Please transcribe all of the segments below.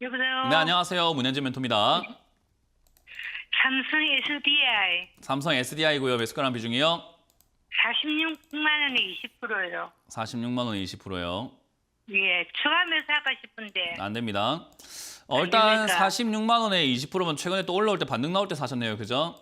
여보세요? 네, 안녕하세요. 문현진 멘토입니다. 삼성 SDI 삼성 SDI고요. 매수가랑 비중이요. 46만 원에 20%요. 46만 원에 20%예요. 예, 추가 매수하고 싶은데 안 됩니다. 어, 일단 됩니까? 46만 원에 20%면 최근에 또 올라올 때 반등 나올 때 사셨네요. 그죠?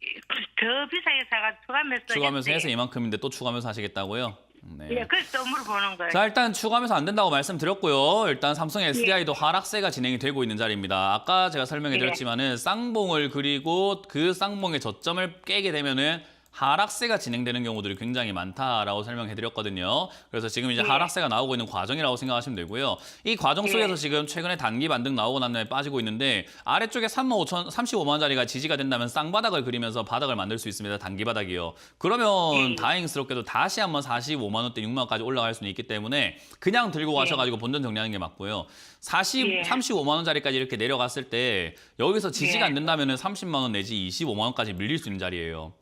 더 비싸게 사가 추가 매수 추가하면서 해서 이만큼인데 또 추가하면서 하시겠다고요? 네. 예, 그래서 또 물어보는 거예요. 자 일단 추가하면서 안 된다고 말씀드렸고요. 일단 삼성 SDI도 하락세가 진행이 되고 있는 자리입니다. 아까 제가 설명해 예. 드렸지만은 쌍봉을 그리고 그 쌍봉의 저점을 깨게 되면은 하락세가 진행되는 경우들이 굉장히 많다라고 설명해 드렸거든요. 그래서 지금 이제 예. 하락세가 나오고 있는 과정이라고 생각하시면 되고요. 이 과정 속에서 예. 지금 최근에 단기 반등 나오고 난 다음에 빠지고 있는데 아래쪽에 3만 5천 35만 원짜리가 지지가 된다면 쌍바닥을 그리면서 바닥을 만들 수 있습니다. 단기 바닥이요. 그러면 예. 다행스럽게도 다시 한번 45만 원대 6만 원까지 올라갈 수는 있기 때문에 그냥 들고 가셔 가지고 본전 정리하는 게 맞고요. 40, 예. 35만 원짜리까지 이렇게 내려갔을 때 여기서 지지가 예. 안 된다면은 30만 원 내지 25만 원까지 밀릴 수 있는 자리예요.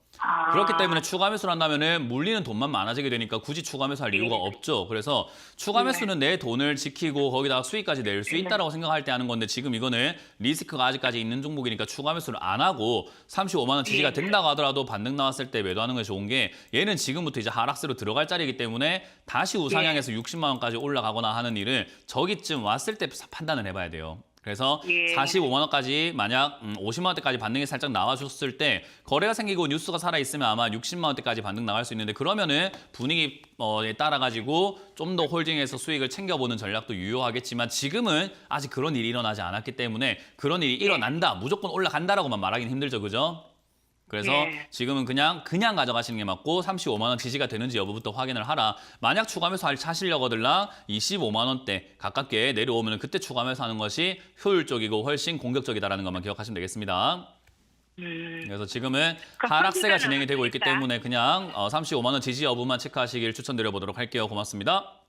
아, 그렇기 때문에 추가 매수를 한다면은 물리는 돈만 많아지게 되니까 굳이 추가 매수할 이유가 예. 없죠. 그래서 추가 네. 매수는 내 돈을 지키고 거기다가 수익까지 낼 수 있다라고 생각할 때 하는 건데 지금 이거는 리스크가 아직까지 있는 종목이니까 추가 매수를 안 하고 35만 원 지지가 예. 된다고 하더라도 반등 나왔을 때 매도하는 게 좋은 게 얘는 지금부터 이제 하락세로 들어갈 자리이기 때문에 다시 우상향해서 60만 원까지 올라가거나 하는 일을 저기쯤 왔을 때 판단을 해봐야 돼요. 그래서 예. 45만 원까지 만약 음, 50만 원대까지 반등이 살짝 나와줬을 때 거래가 생기고 뉴스가 살아 있으면 아마 60만 원대까지 반등 나갈 수 있는데 그러면은 분위기에 따라 가지고 좀 더 홀딩해서 수익을 챙겨보는 전략도 유효하겠지만 지금은 아직 그런 일이 일어나지 않았기 때문에 그런 일이 일어난다 무조건 올라간다라고만 말하기는 힘들죠, 그죠? 그래서 예. 지금은 그냥 그냥 가져가시는 게 맞고 35만 원 지지가 되는지 여부부터 확인을 하라. 만약 추가매수 할 차시려거들랑 25만 원대 가깝게 내려오면 그때 추가매수 하는 것이 효율적이고 훨씬 공격적이다라는 것만 기억하시면 되겠습니다. 음, 그래서 지금은 그럼 하락세가 진행이 되고 있기? 때문에 그냥 어, 35만 원 지지 여부만 체크하시길 추천드려 보도록 할게요. 고맙습니다.